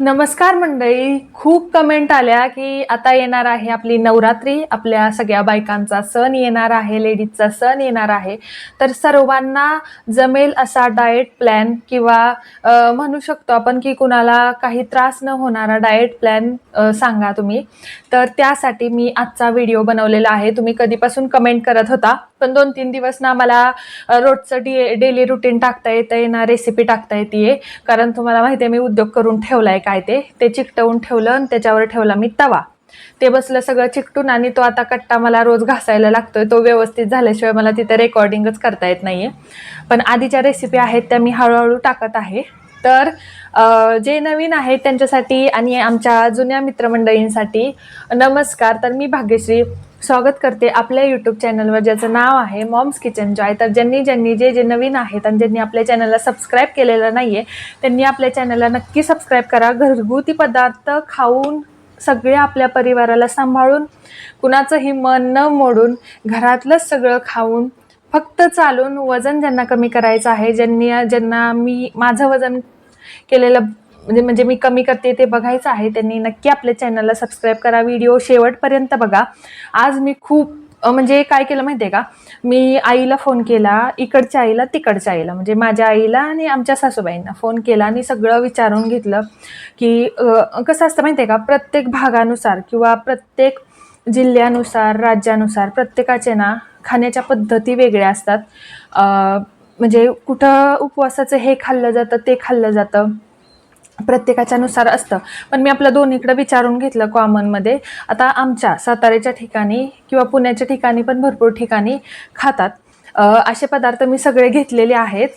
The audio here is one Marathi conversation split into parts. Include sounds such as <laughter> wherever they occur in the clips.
नमस्कार मंडळी. खूप कमेंट आल्या की आता येणार आहे आपली नवरात्री. आपल्या सगळ्या बायकांचा सण येणार आहे लेडीजचा सण येणार आहे. तर सर्वांना जमेल असा डाएट प्लॅन किंवा म्हणू शकतो आपण की कुणाला काही त्रास न होणारा डाएट प्लॅन सांगा तुम्ही. तर त्यासाठी मी आजचा व्हिडिओ बनवलेला आहे. तुम्ही कधीपासून कमेंट करत होता? पण दोन तीन दिवस ना मला रोजचं डे डेली रुटीन टाकता येतं ना रेसिपी टाकता येते कारण तुम्हाला माहिती आहे मी उद्योग करून ठेवलाय. काय ते? ते चिकटवून ठेवलं आणि त्याच्यावर ठेवला मी तवा. ते बसलं सगळं चिकटून आणि तो आता कट्टा मला रोज घासायला लागतोय. तो व्यवस्थित झाल्याशिवाय मला तिथे रेकॉर्डिंगच करता येत नाहीये. पण आधीच्या रेसिपी आहेत त्या मी हळूहळू टाकत आहे. तर जे नवीन आहेत त्यांच्यासाठी आणि आमच्या जुन्या मित्रमंडळींसाठी नमस्कार. तर मी भाग्यश्री स्वागत करते आपल्या यूट्यूब चॅनलवर ज्याचं नाव आहे मॉम्स किचन जॉय तर ज्यांनी ज्यांनी जे जे नवीन आहेत आणि ज्यांनी आपल्या चॅनलला सबस्क्राईब केलेलं नाही आहे त्यांनी आपल्या चॅनलला नक्की सबस्क्राईब करा. घरगुती पदार्थ खाऊन सगळे आपल्या परिवाराला सांभाळून कुणाचंही मन न मोडून घरातलंच सगळं खाऊन फक्त चालून वजन ज्यांना कमी करायचं आहे ज्यांनी ज्यांना मी माझं वजन केलेलं म्हणजे म्हणजे मी कमी करते ते बघायचं आहे. त्यांनी नक्की आपल्या चॅनलला सबस्क्राईब करा. व्हिडिओ शेवटपर्यंत बघा. आज मी खूप म्हणजे काय केलं माहिती आहे का? मी आईला फोन केला इकडच्या आईला तिकडच्या आईला. म्हणजे माझ्या आईला आणि आमच्या सासूबाईंना फोन केला आणि सगळं विचारून घेतलं की कसं असतं माहिती आहे का? प्रत्येक भागानुसार किंवा प्रत्येक जिल्ह्यानुसार राज्यानुसार प्रत्येकाचे ना खाण्याच्या पद्धती वेगळ्या असतात. म्हणजे कुठं उपवासाचं हे खाल्लं जातं ते खाल्लं जातं. प्रत्येकाच्या नुसार असतं. पण मी आपलं दोन्हीकडे विचारून घेतलं कॉमनमध्ये. आता आमच्या साताऱ्याच्या ठिकाणी किंवा पुण्याच्या ठिकाणी पण भरपूर ठिकाणी खातात. असे पदार्थ मी सगळे घेतलेले आहेत.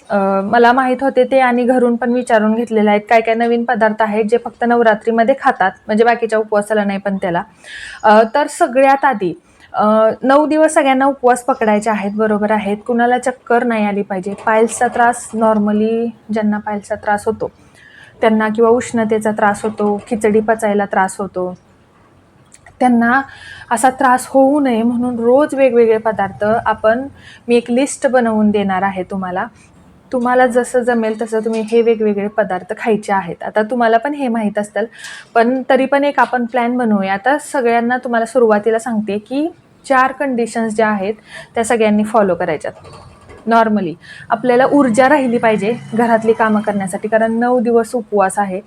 मला माहीत होते ते आणि घरून पण विचारून घेतलेले आहेत. काय काय नवीन पदार्थ आहेत जे फक्त नवरात्रीमध्ये खातात म्हणजे बाकीच्या उपवासाला नाही पण त्याला. तर सगळ्यात आधी नऊ दिवस सगळ्यांना उपवास पकडायचे आहेत बरोबर आहेत. कुणाला चक्कर नाही आली पाहिजे. पायल्सचा त्रास नॉर्मली ज्यांना पायल्सचा त्रास होतो. त्यांना किंवा उष्णतेचा त्रास होतो खिचडी पचायला त्रास होतो. त्यांना असा त्रास होऊ नये म्हणून रोज वेगवेगळे पदार्थ आपण मी एक लिस्ट बनवून देणार आहे तुम्हाला. तुम्हाला जसं जमेल तसं तुम्ही हे वेगवेगळे पदार्थ खायचे आहेत. आता तुम्हाला पण हे माहीत असतील पण तरी पण एक आपण प्लॅन बनवूया. आता सगळ्यांना तुम्हाला सुरुवातीला सांगते की चार कंडिशन्स ज्या आहेत त्या सगळ्यांनी फॉलो करायच्यात. नॉर्मली आपल्याला ऊर्जा राहिली पाहिजे घरातली कामं करण्यासाठी कारण नऊ दिवस उपवास आहे.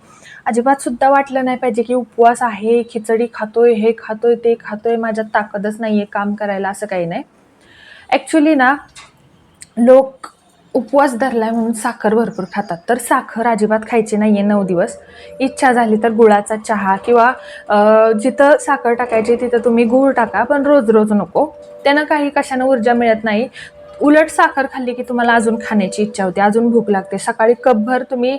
अजिबात सुद्धा वाटलं नाही पाहिजे की उपवास आहे खिचडी खातोय हे खातोय ते खातोय माझ्यात ताकदच नाही आहे काम करायला असं काही नाही. ॲक्च्युली ना लोक उपवास धरलाय म्हणून साखर भरपूर खातात. तर साखर अजिबात खायची नाही आहे नऊ दिवस. इच्छा झाली तर गुळाचा चहा किंवा जिथं साखर टाकायची तिथं तुम्ही गूळ टाका पण रोज रोज नको. त्यानं काही कशानं ऊर्जा मिळत नाही. उलट साखर खाल्ली की तुम्हाला अजून खाण्याची इच्छा होते अजून भूक लागते. सकाळी कपभर तुम्ही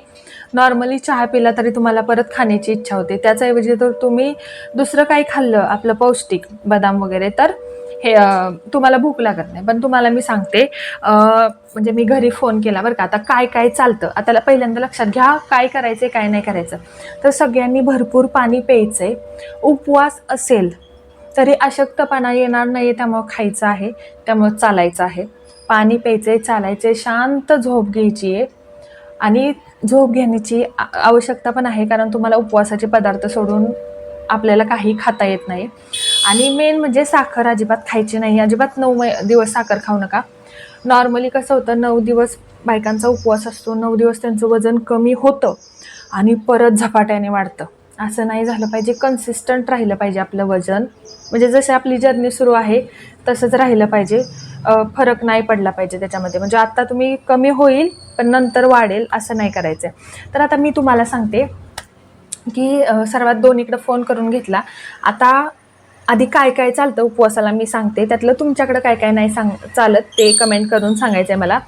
नॉर्मली चहा पिला तरी तुम्हाला परत खाण्याची इच्छा होते. त्याच्याऐवजी जर तुम्ही दुसरं काही खाल्लं आपलं पौष्टिक बदाम वगैरे तर हे तुम्हाला भूक लागत नाही. पण तुम्हाला मी सांगते म्हणजे मी घरी फोन केला बरं का. आता काय काय चालतं? आता पहिल्यांदा लक्षात घ्या काय करायचं आहे काय नाही करायचं. तर सगळ्यांनी भरपूर पाणी प्यायचं आहे उपवास असेल तरी अशक्तपणा येणार नाही त्यामुळं खायचं आहे त्यामुळं चालायचं आहे. पाणी प्यायचं आहे चालायचं आहे शांत झोप घ्यायची आहे आणि झोप घेण्याची आवश्यकता पण आहे कारण तुम्हाला उपवासाचे पदार्थ सोडून आपल्याला काही खाता येत नाही. आणि मेन म्हणजे साखर अजिबात खायची नाही. अजिबात नऊ मै दिवस साखर खाऊ नका. नॉर्मली कसं होतं नऊ दिवस बायकांचा उपवास असतो नऊ दिवस त्यांचं वजन कमी होतं आणि परत झपाट्याने वाढतं. असं नाही झालं पाहिजे. कन्सिस्टंट राहिलं पाहिजे आपलं वजन. म्हणजे जशी आपली जर्नी सुरू आहे तसंच राहिलं पाहिजे. फरक नाही पडला पाहिजे त्याच्यामध्ये. म्हणजे आत्ता तुम्ही कमी होईल पण नंतर वाढेल असं नाही करायचं तर आता मी तुम्हाला सांगते की सर्वात दोन्हीकडं फोन करून घेतला. आता आधी काय काय चालतं उपवासाला मी सांगते. त्यातलं तुमच्याकडं काय काय नाही सांग चालत ते कमेंट करून सांगायचं आहे मला.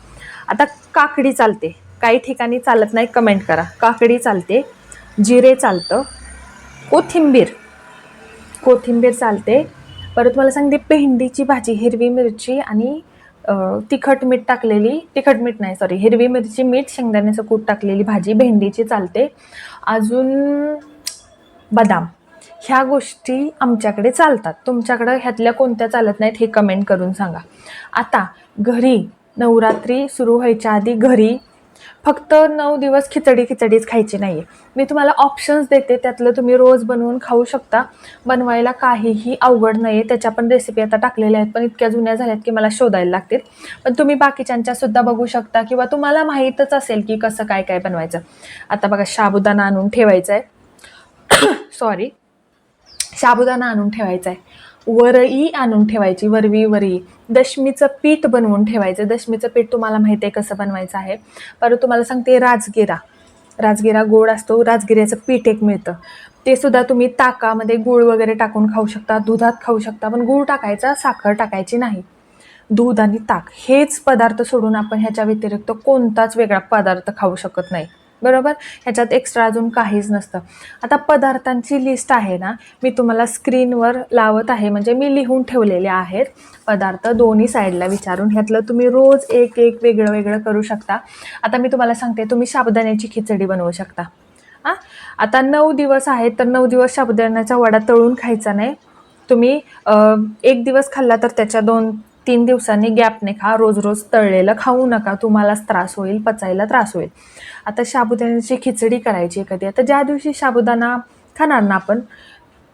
आता काकडी चालते. काही ठिकाणी चालत नाही कमेंट करा. काकडी चालते जिरे चालतं कोथिंबीर. कोथिंबीर चालते परत मला सांगते भेंडीची भाजी हिरवी मिरची आणि तिखट मीठ टाकलेली तिखट मीठ नाही सॉरी हिरवी मिरची मीठ शेंगदाण्याचं कूट टाकलेली भाजी भेंडीची चालते. अजून बदाम. ह्या गोष्टी आमच्याकडे चालतात. तुमच्याकडं ह्यातल्या कोणत्या चालत नाहीत हे कमेंट करून सांगा. आता घरी नवरात्री सुरू व्हायच्या आधी घरी फक्त नऊ दिवस खिचडी खिचडीच खायची नाही आहे मी तुम्हाला ऑप्शन्स देते त्यातलं तुम्ही रोज बनवून खाऊ शकता. बनवायला काहीही अवघड नाही आहे त्याच्या पण रेसिपी आता टाकलेल्या आहेत पण इतक्या जुन्या झाल्यात की मला शोधायला लागतील. पण तुम्ही बाकीच्यांच्या सुद्धा बघू शकता किंवा तुम्हाला माहीतच असेल की कसं काय काय बनवायचं. आता बघा साबुदाणा आणून ठेवायचा आहे <coughs> सॉरी साबुदाणा आणून ठेवायचा आहे वरई आणून ठेवायची वरवी वरई दशमीचं पीठ बनवून ठेवायचं. दशमीचं पीठ तुम्हाला माहिती आहे कसं बनवायचं आहे. परत तुम्हाला सांगते राजगिरा. राजगिरा गोड असतो राजगिऱ्याचं पीठ एक मिळतं. ते सुद्धा तुम्ही ताकामध्ये गूळ वगैरे टाकून खाऊ शकता दुधात खाऊ शकता पण गूळ टाकायचा साखर टाकायची नाही. दूध आणि ताक हेच पदार्थ सोडून आपण ह्याच्या व्यतिरिक्त कोणताच वेगळा पदार्थ खाऊ शकत नाही. बरोबर? ह्याच्यात एक्स्ट्रा अजून काहीच नसतं. आता पदार्थांची लिस्ट आहे ना मी तुम्हाला स्क्रीनवर लावत आहे. म्हणजे मी लिहून ठेवलेले आहेत. पदार्थ दोन्ही साईडला विचारून. ह्यातलं तुम्ही रोज एक एक वेगळं वेगळं करू शकता. आता मी तुम्हाला सांगते तुम्ही साबुदाण्याची खिचडी बनवू शकता. हां आता नऊ दिवस आहेत तर नऊ दिवस साबुदाण्याचा वडा तळून खायचा नाही. तुम्ही एक दिवस खाल्ला तर त्याच्या दोन तीन दिवसांनी गॅपने खा रोज रोज तळलेलं खाऊ नका तुम्हालाच त्रास होईल पचायला त्रास होईल. आता साबुदाण्याची खिचडी करायची कधी. आता ज्या दिवशी साबुदाणा खाणार ना आपण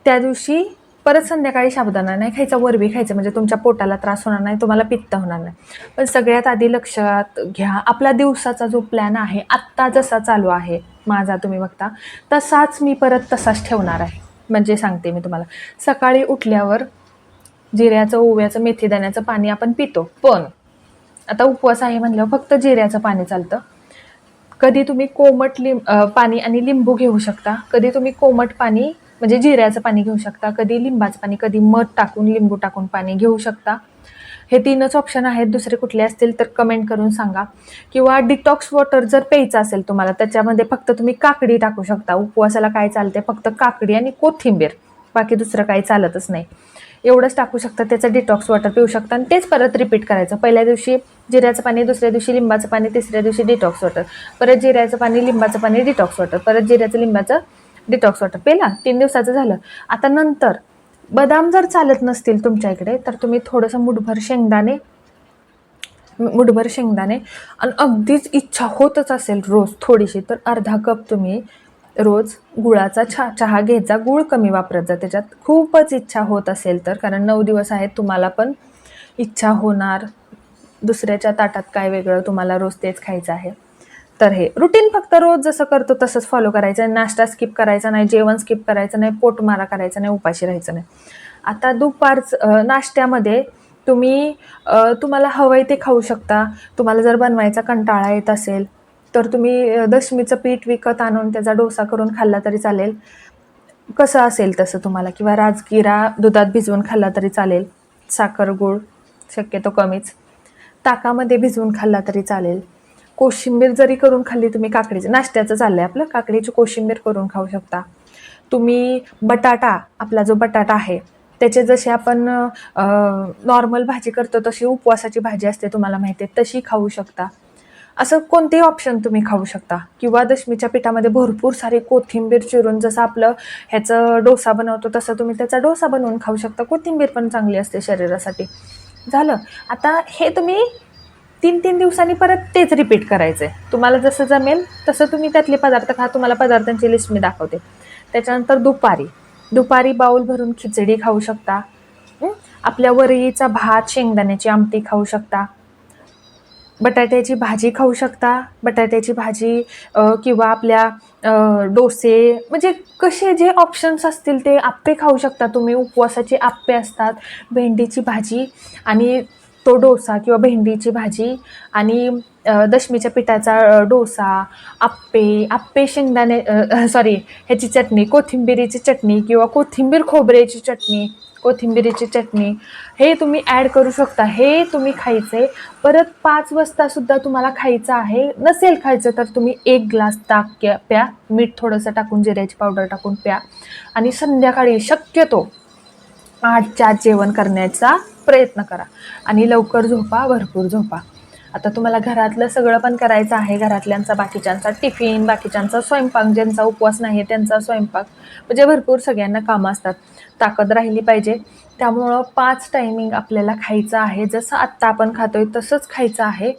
त्या दिवशी परत संध्याकाळी साबुदाणा नाही खायचा वरबी खायचं म्हणजे तुमच्या पोटाला त्रास होणार नाही तुम्हाला पित्त होणार नाही. पण सगळ्यात आधी लक्षात घ्या आपला दिवसाचा जो प्लॅन आहे आत्ता जसा चालू आहे माझा तुम्ही बघता तसाच मी परत तसाच ठेवणार आहे. म्हणजे सांगते मी तुम्हाला. सकाळी उठल्यावर जिऱ्याचं ओव्याचं मेथीदाण्याचं पाणी आपण पितो. पण आता उपवास आहे म्हणल्यावर फक्त जिऱ्याचं पाणी चालतं. कधी तुम्ही कोमट लिंब पाणी आणि लिंबू घेऊ शकता. कधी तुम्ही कोमट पाणी म्हणजे जिऱ्याचं पाणी घेऊ शकता. कधी लिंबाचं पाणी कधी मध टाकून लिंबू टाकून पाणी घेऊ शकता. हे तीनच ऑप्शन आहेत. दुसरे कुठले असतील तर कमेंट करून सांगा. किंवा डिटॉक्स वॉटर जर प्यायचं असेल तुम्हाला त्याच्यामध्ये फक्त तुम्ही काकडी टाकू शकता. उपवासाला काय चालते फक्त काकडी आणि कोथिंबीर. बाकी दुसरं काही चालतच नाही. एवढंच टाकू शकता त्याचं डिटॉक्स वॉटर पिऊ शकता आणि तेच परत रिपीट करायचं. पहिल्या दिवशी जिऱ्याचं पाणी दुसऱ्या दिवशी लिंबाचं पाणी तिसऱ्या दिवशी डिटॉक्स वॉटर परत जिऱ्याचं पाणी लिंबाचं पाणी डिटॉक्स वॉटर परत जिऱ्याचं लिंबाचं डिटॉक्स वॉटर पेला तीन दिवसाचं झालं. आता नंतर बदाम जर चालत नसतील तुमच्या इकडे तर तुम्ही थोडंसं मुठभर शेंगदाणे मुठभर शेंगदाणे आणि अगदीच इच्छा होतच असेल रोज थोडीशी तर अर्धा कप तुम्ही रोज गुळाचा छा चहा घ्यायचा. गुळ गूळ कमी वापरत जा. त्याच्यात खूपच इच्छा होत असेल तर. कारण नऊ दिवस आहेत तुम्हाला पण इच्छा होणार. दुसऱ्याच्या ताटात काय वेगळं तुम्हाला रोज तेच खायचं आहे. तर हे रुटीन फक्त रोज जसं करतो तसंच फॉलो करायचं आहे. नाश्ता स्किप करायचा नाही जेवण स्किप करायचं नाही पोटमारा करायचं नाही उपाशी राहायचं नाही. आता दुपारच नाश्त्यामध्ये तुम्ही तुम्हाला हवं आहे ते खाऊ शकता. तुम्हाला जर बनवायचा कंटाळा येत असेल तर तुम्ही दशमीचं पीठ विकत आणून त्याचा डोसा करून खाल्ला तरी चालेल. कसं असेल तसं तुम्हाला? किंवा राजगिरा दुधात भिजवून खाल्ला तरी चालेल. साखर गूळ शक्यतो कमीच. ताकामध्ये भिजवून खाल्ला तरी चालेल. कोशिंबीर जरी करून खाल्ली तुम्ही काकडीचं नाश्त्याचं चाललं आहे आपलं. काकडीची कोशिंबीर करून खाऊ शकता. तुम्ही बटाटा आपला जो बटाटा आहे त्याचे जसे आपण नॉर्मल भाजी करतो तशी उपवासाची भाजी असते तुम्हाला माहिती आहे तशी खाऊ शकता. असं कोणतेही ऑप्शन तुम्ही खाऊ शकता. किंवा दशमीच्या पिठामध्ये भरपूर सारी कोथिंबीर चिरून जसं आपलं ह्याचं डोसा बनवतो तसं तुम्ही त्याचा डोसा बनवून खाऊ शकता. कोथिंबीर पण चांगली असते शरीरासाठी. झालं. आता हे तुम्ही तीन तीन दिवसांनी परत तेच रिपीट करायचं आहे तुम्हाला जसं जमेल तसं तुम्ही त्यातले पदार्थ खा. तुम्हाला पदार्थांची लिस्ट मी दाखवते. त्याच्यानंतर दुपारी. दुपारी बाऊल भरून खिचडी खाऊ शकता. आपल्या वरईचा भात शेंगदाण्याची आमटी खाऊ शकता. बटाट्याची भाजी खाऊ शकता. बटाट्याची भाजी किंवा आपल्या डोसे म्हणजे कसे जे ऑप्शन्स असतील ते आप्पे खाऊ शकता. तुम्ही उपवासाचे आप्पे असतात भेंडीची भाजी आणि तो डोसा किंवा भेंडीची भाजी आणि दशमीच्या पिठाचा डोसा आप्पे आप्पे शेंगदाणे सॉरी ह्याची चटणी कोथिंबिरीची चटणी किंवा कोथिंबीर खोबऱ्याची चटणी कोथिंबिरीची चटणी हे तुम्ही ॲड करू शकता. हे तुम्ही खायचे. परत पाच वाजतासुद्धा तुम्हाला खायचं आहे. नसेल खायचं तर तुम्ही एक ग्लास ताक प्या मीठ थोडंसं टाकून जिऱ्याची पावडर टाकून प्या. आणि संध्याकाळी शक्यतो आठच्या आत जेवण करण्याचा प्रयत्न करा. आणि लवकर झोपा भरपूर झोपा. आता तुम्हाला घरातलं सगळं पण करायचं आहे घरातल्यांचा बाकीच्यांचा टिफिन बाकीच्यांचा स्वयंपाक ज्यांचा उपवास नाही त्यांचा स्वयंपाक. म्हणजे भरपूर सगळ्यांना कामं असतात. ताकद राहिली पाहिजे. त्यामुळं पाच टायमिंग आपल्याला खायचं आहे. जसं आत्ता आपण खातोय तसंच खायचं आहे.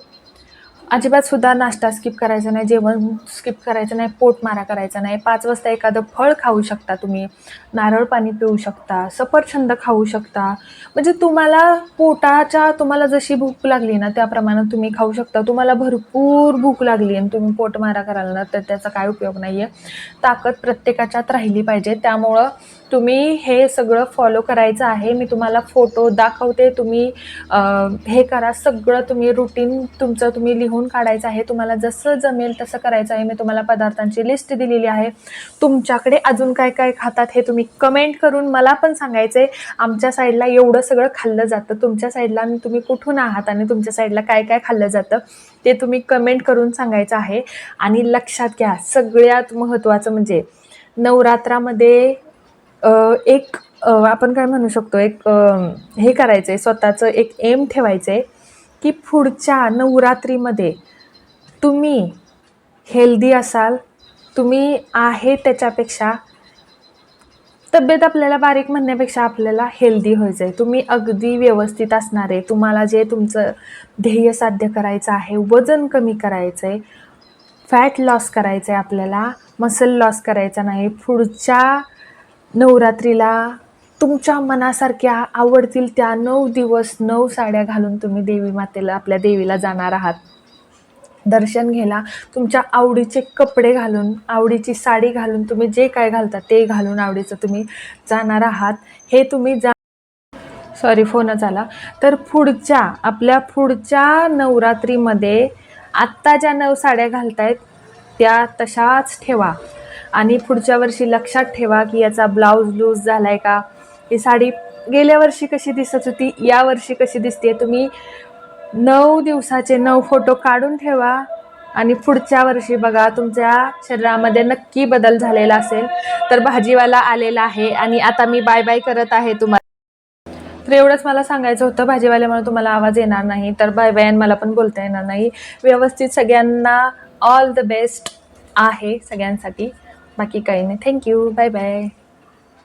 अजिबात सुद्धा नाश्ता स्किप करायचा नाही जेवण स्किप करायचं नाही पोट मारा करायचा नाही. पाच वाजता एखादं फळ खाऊ शकता तुम्ही नारळ पाणी पिऊ शकता सफरछंद खाऊ शकता. म्हणजे तुम्हाला पोटाच्या तुम्हाला जशी भूक लागली ना त्याप्रमाणे तुम्ही खाऊ शकता. तुम्हाला भरपूर भूक लागली आणि तुम्ही पोट मारा कराल ना तर त्याचा काय उपयोग नाही आहे ताकद प्रत्येकाच्यात राहिली पाहिजे. त्यामुळं तुम्ही हे सगळं फॉलो करायचं आहे. मी तुम्हाला फोटो दाखवते. तुम्ही हे करा. सगळं तुम्ही रुटीन तुमचं तुम्ही लिहून काढायचं आहे. तुम्हाला जसं जमेल तसं करायचं आहे. मी तुम्हाला पदार्थांची लिस्ट दिलेली आहे. तुमच्याकडे अजून काय काय खातात हे तुम्ही कमेंट करून मला पण सांगायचं आहे आमच्या साईडला एवढं सगळं खाल्लं जातं. तुमच्या साईडला तुम्ही कुठून आहात आणि तुमच्या साईडला काय काय खाल्लं जातं ते तुम्ही कमेंट करून सांगायचं आहे. आणि लक्षात घ्या सगळ्यात महत्त्वाचं म्हणजे नवरात्रामध्ये एक आपण काय म्हणू शकतो एक हे करायचं आहे स्वतःचं एक एम ठेवायचं आहे की पुढच्या नवरात्रीमध्ये तुम्ही हेल्दी असाल तुम्ही आहे त्याच्यापेक्षा तब्येत आपल्याला बारीक म्हणण्यापेक्षा आपल्याला हेल्दी व्हायचं आहे तुम्ही अगदी व्यवस्थित असणार आहे. तुम्हाला जे तुमचं ध्येय साध्य करायचं आहे वजन कमी करायचं आहे फॅट लॉस करायचं आहे आपल्याला मसल लॉस करायचा नाही. पुढच्या नवरात्रीला तुमच्या मनासारख्या आवडतील त्या नऊ दिवस नऊ साड्या घालून तुम्ही देवी मातेला आपल्या देवीला जाणार आहात. दर्शन घ्यायला तुमच्या आवडीचे कपडे घालून आवडीची साडी घालून तुम्ही जे काय घालता ते घालून आवडीचं तुम्ही जाणार आहात. हे तुम्ही जा सॉरी फोनच आला. तर पुढच्या आपल्या पुढच्या नवरात्रीमध्ये आत्ता ज्या नऊ साड्या घालतायत त्या तशाच ठेवा. आणि पुढच्या वर्षी लक्षात ठेवा की याचा ब्लाऊज लूज झाला आहे का? ही साडी गेल्या वर्षी कशी दिसत होती? या वर्षी कशी दिसते तुम्ही नऊ दिवसाचे नऊ फोटो काढून ठेवा आणि पुढच्या वर्षी बघा तुमच्या शरीरामध्ये नक्की बदल झालेला असेल. तर भाजीवाला आलेला आहे आणि आता मी बाय बाय करत आहे तुम्हाला तर एवढंच मला सांगायचं होतं. भाजीवाल्यामुळे तुम्हाला आवाज येणार नाही तर बाय बाय मला पण बोलता येणार नाही. व्यवस्थित सगळ्यांना ऑल द बेस्ट आहे सगळ्यांसाठी. बाकी काही नाही थँक्यू बाय बाय